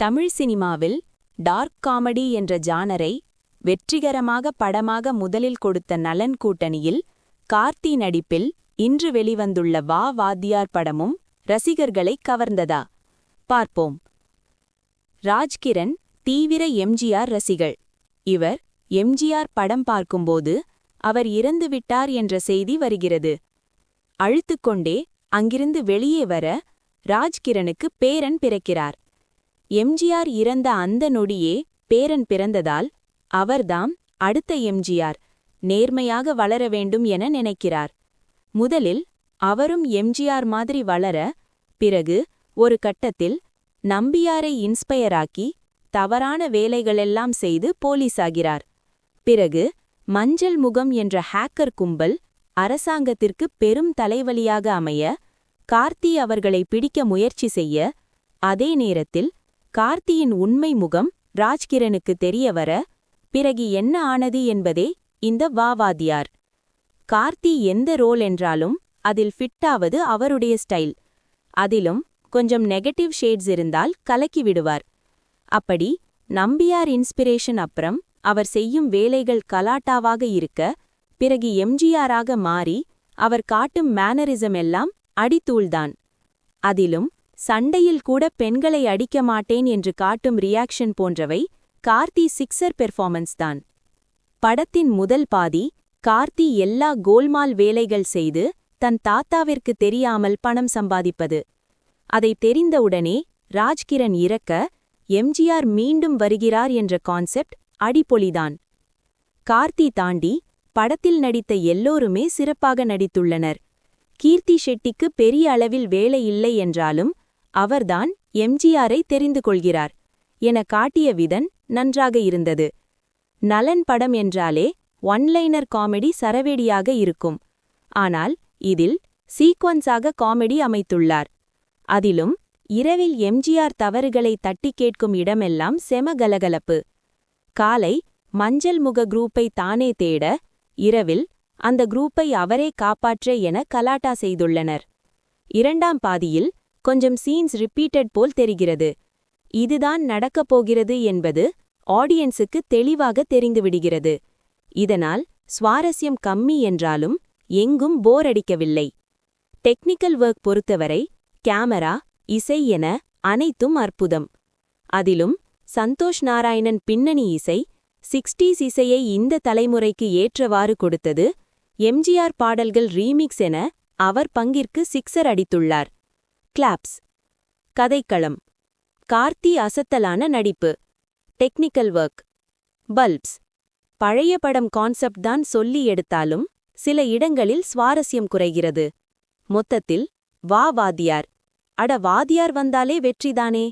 தமிழ் சினிமாவில் dark comedy என்ற ஜானரை வெற்றிகரமாக படமாக முதலில் கொடுத்த நலன் கூட்டணியில் கார்த்தி நடிப்பில் இன்று வெளிவந்துள்ள வா வாத்தியார் படமும் ரசிகர்களை கவர்ந்ததா? பார்ப்போம். ராஜ்கிரண் தீவிர எம்ஜிஆர் ரசிகள் இவர் எம்ஜிஆர் படம் பார்க்கும்போது அவர் இறந்துவிட்டார் என்ற செய்தி வருகிறது. அழுத்துக்கொண்டே அங்கிருந்து வெளியே வர ராஜ்கிரனுக்கு பேரன் பிறக்கிறார். எம்ஜிஆர் இறந்த அந்த நொடியே பேரன் பிறந்ததால் அவர்தாம் அடுத்த எம்ஜிஆர் நேர்மையாக வளர வேண்டும் என நினைக்கிறார். முதலில் அவரும் எம்ஜிஆர் மாதிரி வளர பிறகு ஒரு கட்டத்தில் நம்பியாரை இன்ஸ்பயராக்கி தவறான வேலைகளெல்லாம் செய்து போலீஸாகிறார். பிறகு மஞ்சள் முகம் என்ற ஹேக்கர் கும்பல் அரசாங்கத்திற்கு பெரும் தலைவலியாக அமைய கார்த்தி அவர்களை பிடிக்க முயற்சி செய்ய அதே நேரத்தில் கார்த்தியின் உண்மை முகம் ராஜ்கிரனுக்கு தெரியவர பிறகு என்ன ஆனது என்பதே இந்த வாவாதியார். கார்த்தி எந்த ரோல் என்றாலும் அதில் ஃபிட்டாவது அவருடைய ஸ்டைல். அதிலும் கொஞ்சம் நெகட்டிவ் ஷேட்ஸ் இருந்தால் கலக்கி விடுவார். அப்படி நம்பியார் இன்ஸ்பிரேஷன் அப்புறம் அவர் செய்யும் வேலைகள் கலாட்டாவாக இருக்க பிறகு எம்ஜிஆராக மாறி அவர் காட்டும் மேனரிசம் எல்லாம் அடித்தூள்தான். அதிலும் சண்டையில் கூட பெண்களை அடிக்க மாட்டேன் என்று காட்டும் ரியாக்ஷன் போன்றவை கார்த்தி சிக்ஸர் பெர்ஃபார்மன்ஸ் தான். படத்தின் முதல் பாதி கார்த்தி எல்லா கோல்மால் வேலைகள் செய்து தன் தாத்தாவிற்கு தெரியாமல் பணம் சம்பாதிப்பது. அதை தெரிந்தவுடனே ராஜ்கிரண் இறக்க எம்ஜிஆர் மீண்டும் வருகிறார் என்ற கான்செப்ட் அடிப்பொலிதான். கார்த்தி தாண்டி படத்தில் நடித்த எல்லோருமே சிறப்பாக நடித்துள்ளனர். கீர்த்தி ஷெட்டிக்கு பெரிய அளவில் வேலை இல்லை என்றாலும் அவர்தான் எம்ஜிஆரை தெரிந்து கொள்கிறார் என காட்டிய விதன் நன்றாக இருந்தது. நலன் படம் என்றாலே ஒன்லைனர் காமெடி சரவேடியாக இருக்கும். ஆனால் இதில் சீக்வன்ஸாக காமெடி அமைத்துள்ளார். அதிலும் இரவில் எம்ஜிஆர் தவறுகளை தட்டி கேட்கும் இடமெல்லாம் செம கலகலப்பு. காலை மஞ்சள் முக குரூப்பை தானே தேட இரவில் அந்த குரூப்பை அவரே காப்பாற்ற என கலாட்டா செய்துள்ளனர். இரண்டாம் பாதியில் கொஞ்சம் சீன்ஸ் ரிப்பீட்டட் போல் தெரிகிறது. இதுதான் நடக்கப் போகிறது என்பது ஆடியன்ஸுக்கு தெளிவாக தெரிந்துவிடுகிறது. இதனால் சுவாரஸ்யம் கம்மி என்றாலும் எங்கும் போர் அடிக்கவில்லை. டெக்னிக்கல் ஒர்க் பொறுத்தவரை கேமரா இசை என அனைத்தும் அற்புதம். அதிலும் சந்தோஷ் நாராயணன் பின்னணி இசை சிக்ஸ்டீஸ் இசையை இந்த தலைமுறைக்கு ஏற்றவாறு கொடுத்தது எம்ஜிஆர் பாடல்கள் ரீமிக்ஸ் என அவர் பங்கிற்கு சிக்ஸர் அடித்துள்ளார். கிளாப்ஸ். கதைக்களம். கார்த்தி அசத்தலான நடிப்பு. Technical work bulbs. பழைய படம் கான்செப்ட் தான் சொல்லி எடுத்தாலும் சில இடங்களில் சுவாரஸ்யம் குறைகிறது. மொத்தத்தில் வா வாத்தியார் அட வாதியார் வந்தாலே வெற்றிதானே?